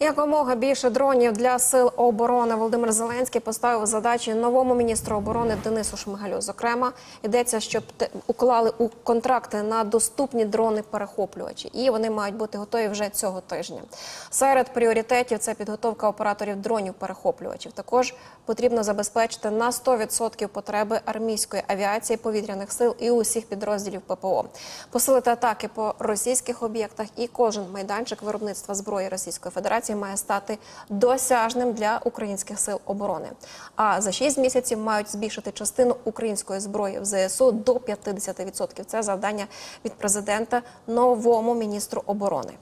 Якомога більше дронів для сил оборони Володимир Зеленський поставив задачі новому міністру оборони Денису Шмигалю. Зокрема, йдеться, щоб уклали у контракти на доступні дрони-перехоплювачі, і вони мають бути готові вже цього тижня. Серед пріоритетів це підготовка операторів дронів-перехоплювачів. Також потрібно забезпечити на 100% потреби армійської авіації, повітряних сил і усіх підрозділів ППО, посилити атаки по російських об'єктах, і кожен майданчик виробництва зброї Російської Федерації має стати досяжним для українських сил оборони. А за 6 місяців мають збільшити частину української зброї в ЗСУ до 50%. Це завдання від президента новому міністру оборони.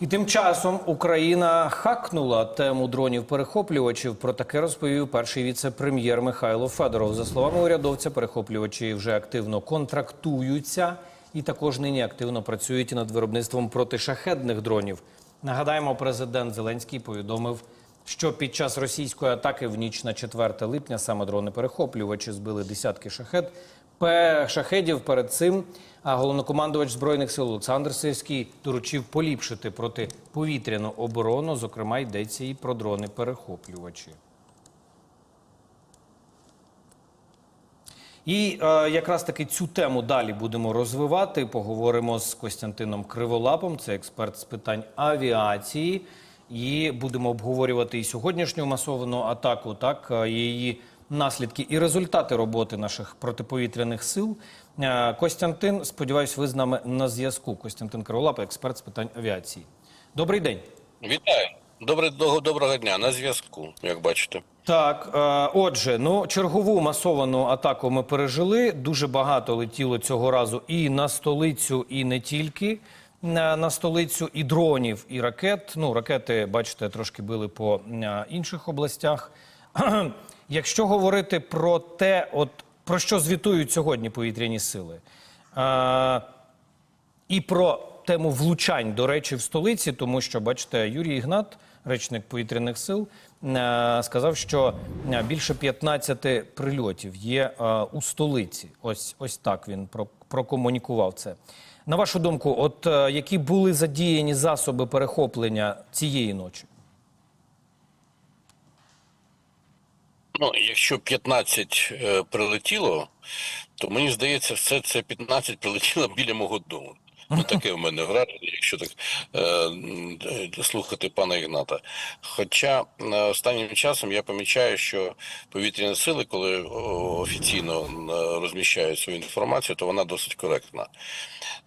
І тим часом Україна хакнула тему дронів-перехоплювачів. Про таке розповів перший віце-прем'єр Михайло Федоров. За словами урядовця, перехоплювачі вже активно контрактуються і також нині активно працюють над виробництвом протишахедних дронів. Нагадаємо, президент Зеленський повідомив, що під час російської атаки в ніч на 4 липня саме дрони-перехоплювачі збили десятки шахет. Шахедів перед цим головнокомандувач збройних сил Олександр Сирський доручив поліпшити протиповітряну оборону. Зокрема, йдеться і про дрони-перехоплювачі. І е, якраз таки цю тему далі будемо розвивати. Поговоримо з Костянтином Криволапом, це експерт з питань авіації. І будемо обговорювати і сьогоднішню масовану атаку, так е, її наслідки і результати роботи наших протиповітряних сил. Е, Костянтин, сподіваюсь, ви з нами на зв'язку. Костянтин Криволап, експерт з питань авіації. Добрий день. Вітаю. Доброго, доброго дня. На зв'язку, як бачите. Так, е, отже, ну чергову масовану атаку ми пережили. Дуже багато летіло цього разу і на столицю, і не тільки на, на столицю, і дронів, і ракет. Ну, ракети, бачите, трошки били по е, інших областях. Якщо говорити про те, от про що звітують сьогодні повітряні сили, е, і про тему влучань, до речі, в столиці, тому що, бачите, Юрій Ігнат, речник повітряних сил, е, сказав, що е, більше 15 прильотів є е, у столиці. Ось, ось так він прокомунікував це. На вашу думку, от які були задіяні засоби перехоплення цієї ночі? Ну, якщо 15 е, прилетіло, то мені здається, все це 15 прилетіло біля мого дому. Ну, таке в мене враження, якщо так е, е, слухати пана Ігната. Хоча е, останнім часом я помічаю, що повітряні сили, коли офіційно е, розміщають свою інформацію, то вона досить коректна.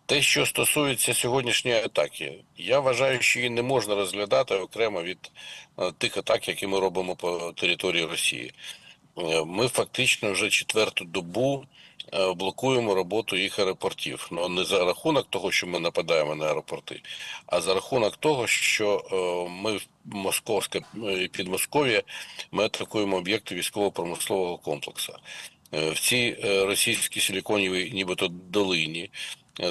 Те, що стосується сьогоднішньої атаки, я вважаю, що її не можна розглядати окремо від е, тих атак, які ми робимо по території Росії. Е, Ми фактично вже четверту добу е, блокуємо роботу їх аеропортів. Ну не за рахунок того, що ми нападаємо на аеропорти, а за рахунок того, що е, ми в Московське е, Підмосков'я ми атакуємо об'єкти військово-промислового комплексу. Е, В цій е, російській силіконівій нібито долині.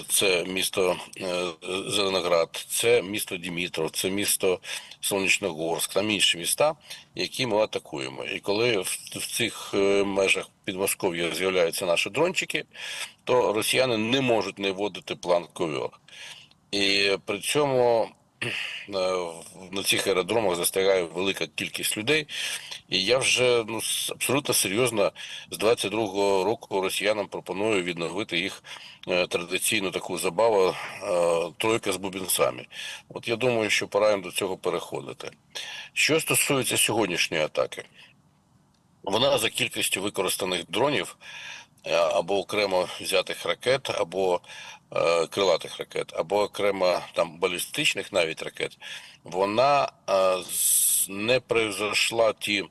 Це місто е, Зеленоград, це місто Дімітров, це місто Сонячногорськ, там інші міста, які ми атакуємо. І коли в, цих е, межах Підмосков'я з'являються наші дрончики, то росіяни не можуть не вводити план ковьор. І при цьому на цих аеродромах застрягає велика кількість людей. І я вже ну абсолютно серйозно з 22-го року росіянам пропоную відновити їх е, традиційну таку забаву е, тройка з бубінцями. От я думаю, що пора їм до цього переходити. Що стосується сьогоднішньої атаки, вона за кількістю використаних дронів або окремо взятих ракет, або е, крилатих ракет, або окремо там балістичних навіть ракет, вона е, не превзойшла ті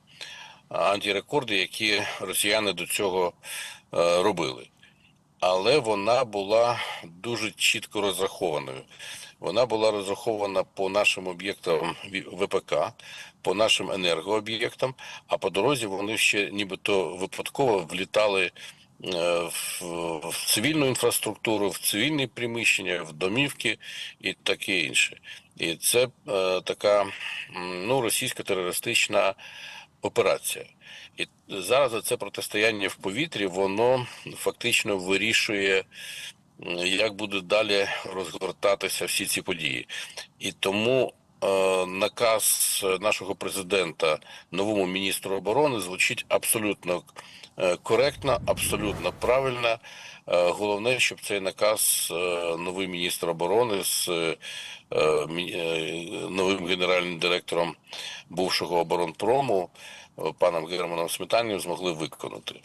антирекорди, які росіяни до цього е, робили. Але вона була дуже чітко розрахованою. Вона була розрахована по нашим об'єктам ВПК, по нашим енергооб'єктам, а по дорозі вони ще нібито випадково влітали е, в, в цивільну інфраструктуру, в цивільні приміщення, в домівки і таке інше. І це е, така ну, російська терористична операція. І зараз це протистояння в повітрі, воно фактично вирішує як будуть далі розгортатися всі ці події. І тому е, наказ нашого президента новому міністру оборони звучить абсолютно е, коректно, абсолютно правильно. Е, Головне, щоб цей наказ е, новий міністр оборони з е, е, новим генеральним директором бувшого оборонпрому е, паном Германом Сметанів змогли виконати.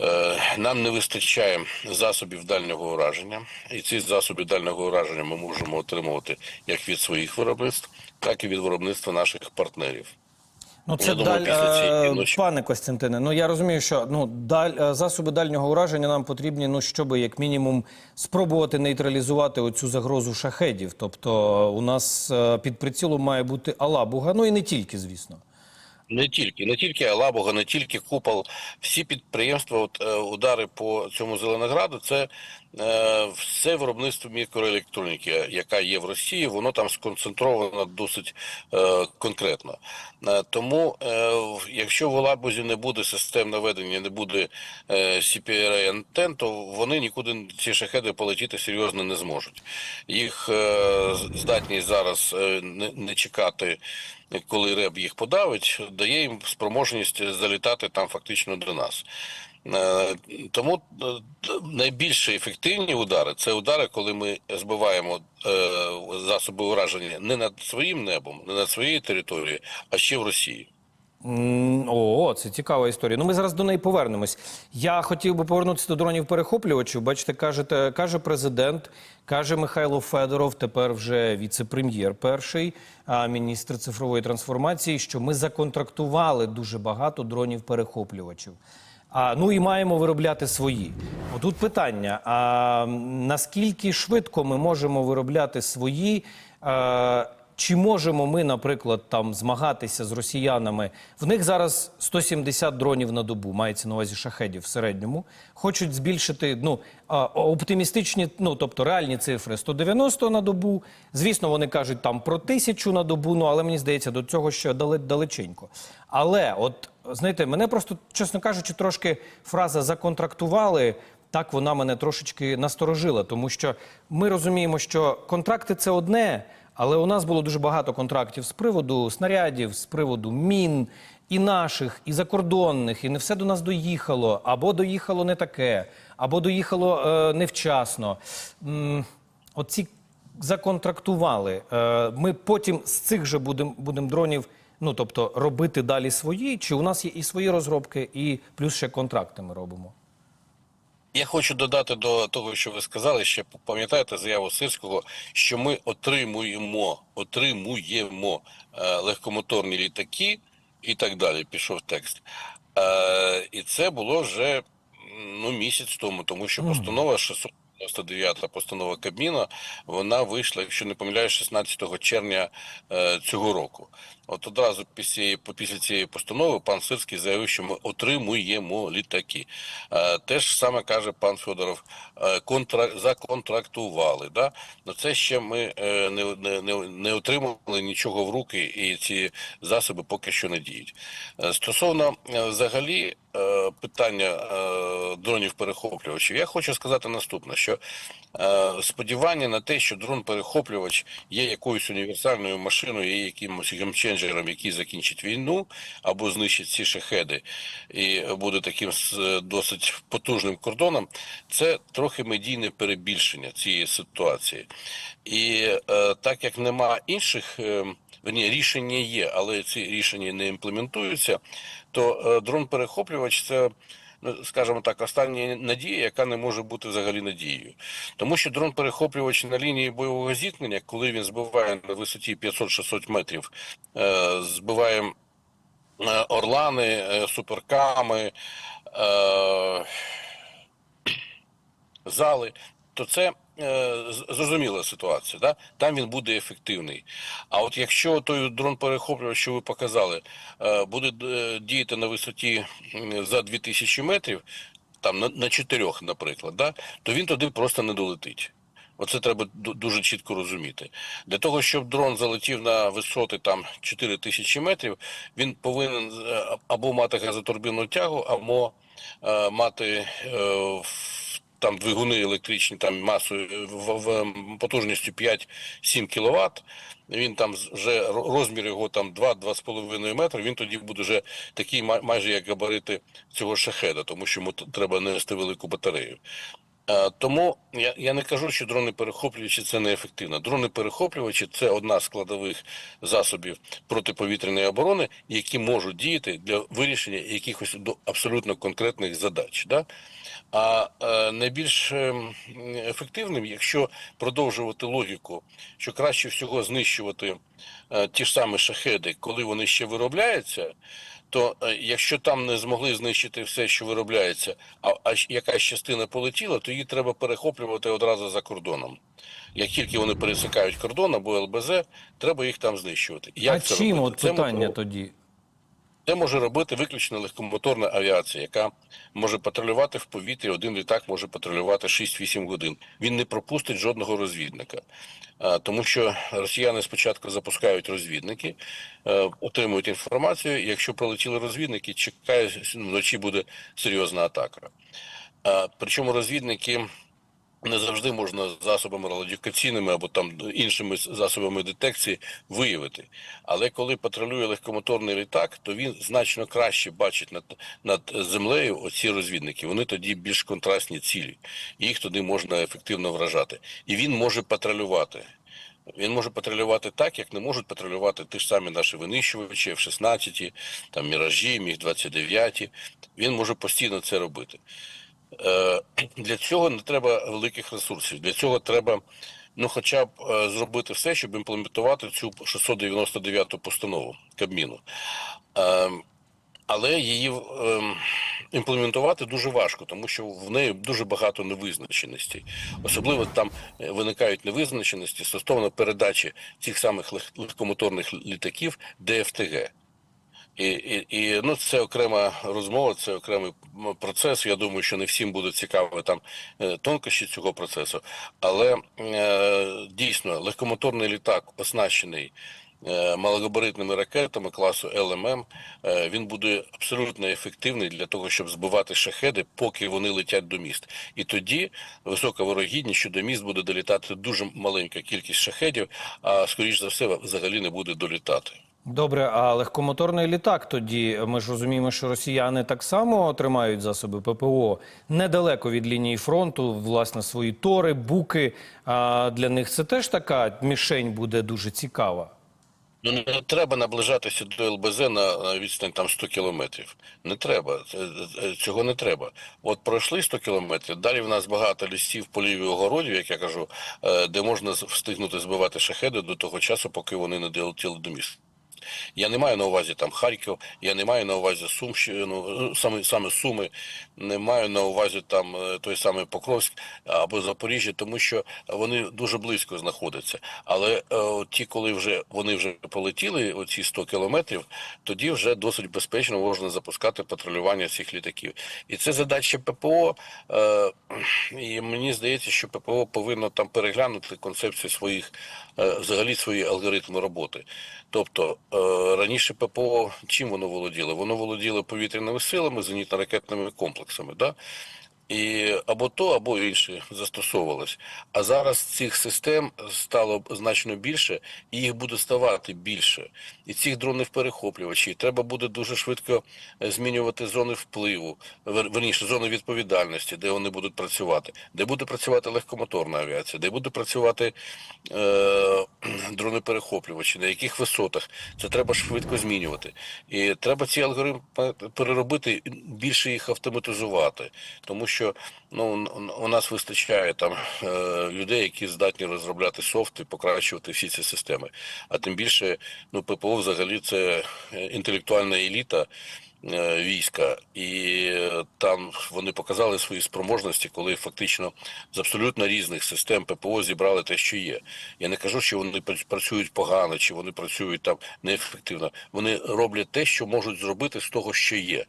Е, Нам не вистачає засобів дальнього ураження, і ці засоби дальнього ураження ми можемо отримувати як від своїх виробництв, так і від виробництва наших партнерів. Ну, це думаю, даль... е, пане Костянтине. Ну я розумію, що ну даль... е, засоби дальнього ураження нам потрібні, ну щоб як мінімум спробувати нейтралізувати оцю загрозу шахедів. Тобто у нас під прицілом має бути Алабуга, ну і не тільки, звісно. Не тільки, не тільки Алабуга, не тільки Купол. Всі підприємства, от, е, удари по цьому Зеленограду, це все виробництво мікроелектроніки, яка є в Росії, воно там сконцентровано досить е, конкретно. Е, тому, е, якщо в Алабузі не буде систем наведення, не буде е, CPRA антен, то вони нікуди ці шахеди полетіти серйозно не зможуть. Їх е, здатність зараз е, не чекати коли РЕБ їх подавить, дає їм спроможність залітати там фактично до нас. Е, Тому е, найбільш ефективні удари це удари, коли ми збиваємо е, засоби ураження не над своїм небом, не над своєю територією, а ще в Росії. О, це цікава історія. Ну, ми зараз до неї повернемось. Я хотів би повернутися до дронів перехоплювачів. Бачите, кажете, каже президент, каже Михайло Федоров, тепер вже віце-прем'єр перший, а міністр цифрової трансформації, що ми законтрактували дуже багато дронів перехоплювачів. А, ну і маємо виробляти свої. Отут питання: а наскільки швидко ми можемо виробляти свої? А, чи можемо ми, наприклад, там змагатися з росіянами? В них зараз 170 дронів на добу, мається на увазі шахедів в середньому. Хочуть збільшити ну оптимістичні, ну тобто реальні цифри 190 на добу. Звісно, вони кажуть там про тисячу на добу. Ну але мені здається, до цього ще далеченько. Але от знаєте, мене просто, чесно кажучи, трошки фраза законтрактували. Так вона мене трошечки насторожила, тому що ми розуміємо, що контракти це одне, але у нас було дуже багато контрактів з приводу снарядів, з приводу мін, і наших, і закордонних, і не все до нас доїхало, або доїхало не таке, або доїхало е, невчасно. М, Оці законтрактували. Е, ми потім з цих же будемо будем дронів, ну тобто робити далі свої, чи у нас є і свої розробки, і плюс ще контракти ми робимо. Я хочу додати до того, що ви сказали, ще пам'ятаєте заяву Сирського, що ми отримуємо, отримуємо е, легкомоторні літаки і так далі. Пішов текст. Е, і це було вже ну, місяць тому, тому що постанова 699 постанова Кабміна, вона вийшла, якщо не помиляюсь, 16 червня е, цього року. От одразу після після цієї постанови пан Сирський заявив, що ми отримуємо літаки. Е, ж саме каже пан Федоров, е, контра... законтрактували. Да? Но це ще ми е, не, не, не отримали нічого в руки, і ці засоби поки що не діють. Е, стосовно е, взагалі е, питання е, дронів перехоплювачів, я хочу сказати наступне: що е, сподівання на те, що дрон-перехоплювач є якоюсь універсальною машиною, є якимось геймченджером, який закінчить війну або знищить ці шахеди, і буде таким досить потужним кордоном, це трохи медійне перебільшення цієї ситуації. І е, так як нема інших. Е, Верні, рішення є, але ці рішення не імплементуються, то е, дрон-перехоплювач це, скажімо так, остання надія, яка не може бути взагалі надією. Тому що дрон-перехоплювач на лінії бойового зіткнення, коли він збиває на висоті 500-600 метрів, е, збиває е, орлани, е, суперками, зали, то це зрозуміла ситуація. Да? Там він буде ефективний. А от якщо той дрон перехоплювач, що ви показали, е, буде е, діяти на висоті за 2000 метрів, там на, на 4, наприклад, да? то він туди просто не долетить. Оце треба дуже чітко розуміти. Для того, щоб дрон залетів на висоти там 4 тисячі метрів, він повинен е, або мати газотурбінну тягу, або е, мати е, там двигуни електричні, там масою в, в потужністю 5-7 кВт, він там вже розмір його там 2-2,5 метри, він тоді буде вже такий майже як габарити цього шахеда, тому що йому треба нести велику батарею. Е, Тому я, я не кажу, що дрони перехоплювачі це неефективно. Дрони перехоплювачі це одна з складових засобів протиповітряної оборони, які можуть діяти для вирішення якихось до- абсолютно конкретних задач. Да? А е, найбільш ем, ефективним, якщо продовжувати логіку, що краще всього знищувати е, ті ж самі шахеди, коли вони ще виробляються, то е, якщо там не змогли знищити все, що виробляється, а, а якась частина полетіла, то її треба перехоплювати одразу за кордоном. Як тільки вони пересікають кордон або ЛБЗ, треба їх там знищувати. Як а це чим робити? от Це питання можливо- тоді? Це може робити виключно легкомоторна авіація, яка може патрулювати в повітрі. Один літак може патрулювати 6-8 годин. Він не пропустить жодного розвідника, тому що росіяни спочатку запускають розвідники, е, отримують інформацію. Якщо пролетіли розвідники, чекає ну, вночі буде серйозна атака. Причому розвідники не завжди можна засобами радіокаційними або там іншими засобами детекції виявити. Але коли патрулює легкомоторний літак, то він значно краще бачить над, над землею оці розвідники. Вони тоді більш контрастні цілі, їх туди можна ефективно вражати. І він може патрулювати. Він може патрулювати так, як не можуть патрулювати ті ж самі наші винищувачі, F-16, там Міражі, Міг-29. Він може постійно це робити. Е, Для цього не треба великих ресурсів. Для цього треба ну, хоча б е, зробити все, щоб імплементувати цю 699 постанову Кабміну. Е, Але її е, імплементувати дуже важко, тому що в неї дуже багато невизначеностей. Особливо там виникають невизначеності стосовно передачі цих самих легкомоторних літаків ДФТГ. І, і, і ну, це окрема розмова, це окремий процес. Я думаю, що не всім буде цікаво там е, тонкощі цього процесу. Але е, дійсно легкомоторний літак, оснащений е, малогабаритними ракетами класу ЛММ, е, він буде абсолютно ефективний для того, щоб збивати шахеди, поки вони летять до міст. І тоді висока вирогідність, що до міст буде долітати дуже маленька кількість шахедів, а скоріш за все взагалі не буде долітати. Добре, а легкомоторний літак тоді ми ж розуміємо, що росіяни так само отримають засоби ППО недалеко від лінії фронту, власне, свої тори, буки. А для них це теж така мішень буде дуже цікава. Ну не треба наближатися до ЛБЗ на відстань там 100 кілометрів. Не треба. Це- Цього не треба. От пройшли 100 кілометрів. Далі в нас багато лісів, полів і огородів, як я кажу, е, де можна встигнути збивати шахеди до того часу, поки вони не долетіли до міста. Я не маю на увазі там Харків, я не маю на увазі Сумщину, саме, саме Суми, не маю на увазі там е, той самий Покровськ або Запоріжжя, тому що вони дуже близько знаходяться. Але е, от ті, коли вже вони вже полетіли, оці 100 кілометрів, тоді вже досить безпечно можна запускати патрулювання цих літаків. І це задача ППО. Е, і мені здається, що ППО повинно там переглянути концепцію своїх, е, взагалі свої алгоритми роботи. Тобто е, раніше ППО чим воно володіло? Воно володіло повітряними силами, зенітно-ракетними комплексами. Да? І або то, або інше застосовувалось. А зараз цих систем стало значно більше, і їх буде ставати більше. І цих дронів перехоплювачів треба буде дуже швидко е, змінювати зони впливу, верніше зони відповідальності, де вони будуть працювати, де буде працювати легкомоторна авіація, де буде працювати е, дрони перехоплювачі, на яких висотах. Це треба швидко змінювати. І треба ці алгоритми переробити, більше їх автоматизувати, тому що ну у нас вистачає там е, людей, які здатні розробляти софт і покращувати всі ці системи. А тим більше, ну ППО взагалі це е, інтелектуальна еліта. е, Війська, і там вони показали свої спроможності, коли фактично з абсолютно різних систем ППО зібрали те, що є. Я не кажу, що вони працюють погано, чи вони працюють там неефективно. Вони роблять те, що можуть зробити з того, що є.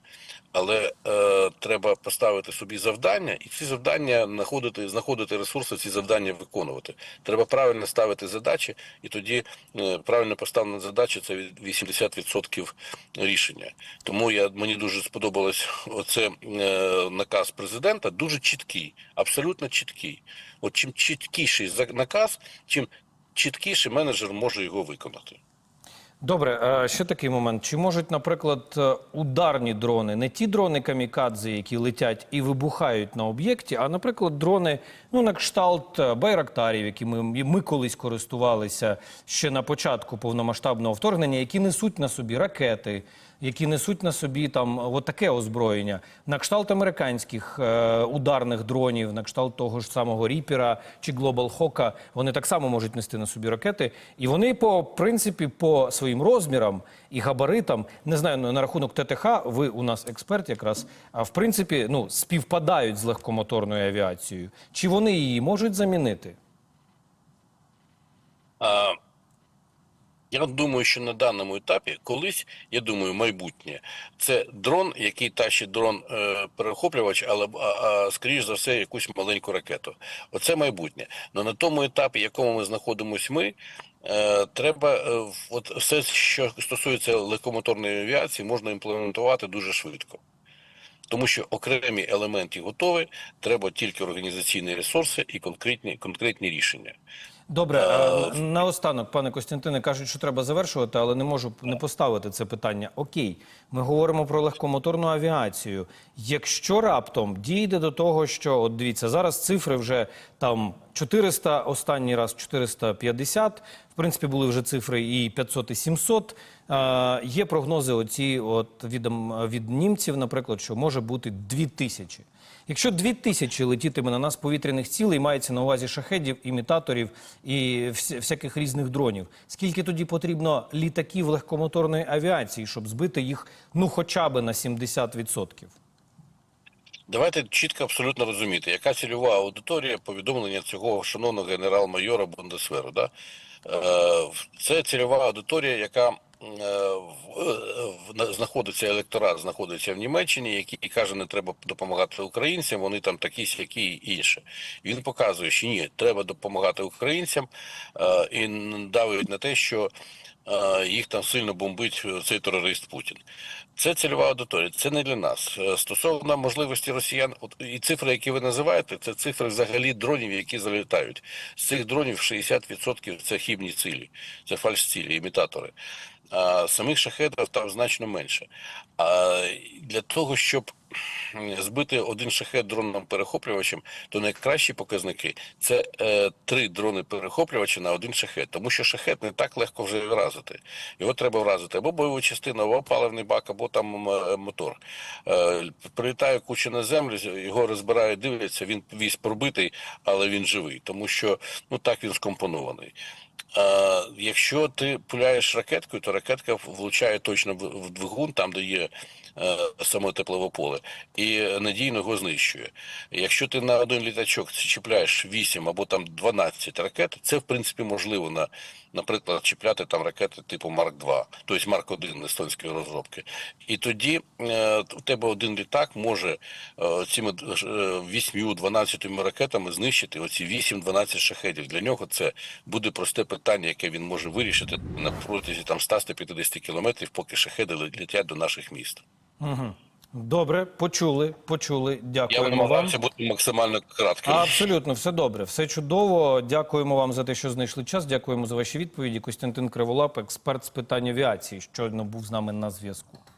Але е, треба поставити собі завдання, і ці завдання знаходити, знаходити ресурси, ці завдання виконувати. Треба правильно ставити задачі, і тоді е, правильно поставлена задача це від 80% рішення. Тому я мені дуже сподобалось оце е, наказ президента, дуже чіткий, абсолютно чіткий. От чим чіткіший наказ, чим чіткіше менеджер може його виконати. Добре, е, ще такий момент. Чи можуть, наприклад, е, ударні дрони, не ті дрони камікадзе, які летять і вибухають на об'єкті, а, наприклад, дрони, ну, на кшталт е, байрактарів, які ми, ми колись користувалися ще на початку повномасштабного вторгнення, які несуть на собі ракети, які несуть на собі там от таке озброєння, на кшталт американських е, ударних дронів, на кшталт того ж самого Ріпера чи Глобал Хока, вони так само можуть нести на собі ракети, і вони по принципі по своїм розмірам і габаритам, не знаю на рахунок ТТХ, ви у нас експерт якраз, а в принципі ну співпадають з легкомоторною авіацією. Чи вони її можуть замінити? А, я думаю, що на даному етапі колись, я думаю, майбутнє це дрон, який тащить дрон е, перехоплювач, але а, а, скоріш за все якусь маленьку ракету. Оце майбутнє. Но на тому етапі, якому ми знаходимося ми. Е, Треба е, от все, що стосується легкомоторної авіації, можна імплементувати дуже швидко. Тому що окремі елементи готові, треба тільки організаційні ресурси і конкретні, конкретні рішення. Добре, е, наостанок, пане Костянтине, кажуть, що треба завершувати, але не можу не поставити це питання. Окей, ми говоримо про легкомоторну авіацію. Якщо раптом дійде до того, що от дивіться, зараз цифри вже там 400, останній раз 450, в принципі, були вже цифри і 500, і 700. Е, є прогнози оці от від, від німців, наприклад, що може бути 2000. Якщо дві тисячі летітиме на нас повітряних цілей, мається на увазі шахедів, імітаторів і всяких різних дронів, скільки тоді потрібно літаків легкомоторної авіації, щоб збити їх ну хоча б на 70%? Давайте чітко абсолютно розуміти, яка цільова аудиторія повідомлення цього шановного генерал-майора Бундесверу. Да? Е, Це цільова аудиторія, яка е, на- знаходиться електорат, знаходиться в Німеччині, який каже, не треба допомагати українцям, вони там такі сякі і інше. Він показує, що ні, треба допомагати українцям е, і давить на те, що е, їх там сильно бомбить е, цей терорист Путін. Це цільова аудиторія, це не для нас. Стосовно можливості росіян, от і цифри, які ви називаєте, це цифри взагалі дронів, які залітають. З цих дронів 60% це хібні цілі, це фальш-цілі, імітатори. А самих шахедів там значно менше. А для того, щоб збити один шахет дроном перехоплювачем, то найкращі показники це е, три дрони перехоплювача на один шахет. Тому що шахет не так легко вже вразити. Його треба вразити або бойову частину, або паливний бак, або там мотор. Е, прилітає куча на землю, його розбирають, дивляться, він весь пробитий, але він живий, тому що ну так він скомпонований. Якщо ти пуляєш ракеткою, то ракетка влучає точно в, двигун, там де є саме теплове поле, і надійно його знищує. Якщо ти на один літачок чіпляєш 8 або там 12 ракет, це в принципі можливо на, наприклад, чіпляти там ракети типу Марк 2, тобто Марк 1 естонської розробки. І тоді е, у тебе один літак може е, цими 8-12 ракетами знищити оці 8-12 шахедів. Для нього це буде просте питання, яке він може вирішити на протязі там 100-150 кілометрів, поки шахеди летять до наших міст. Угу. Добре, почули, почули. Я Дякуємо вам. намагався бути максимально кратким. Абсолютно, все добре, все чудово. Дякуємо вам за те, що знайшли час. Дякуємо за ваші відповіді. Костянтин Криволап, експерт з питань авіації, щойно був з нами на зв'язку.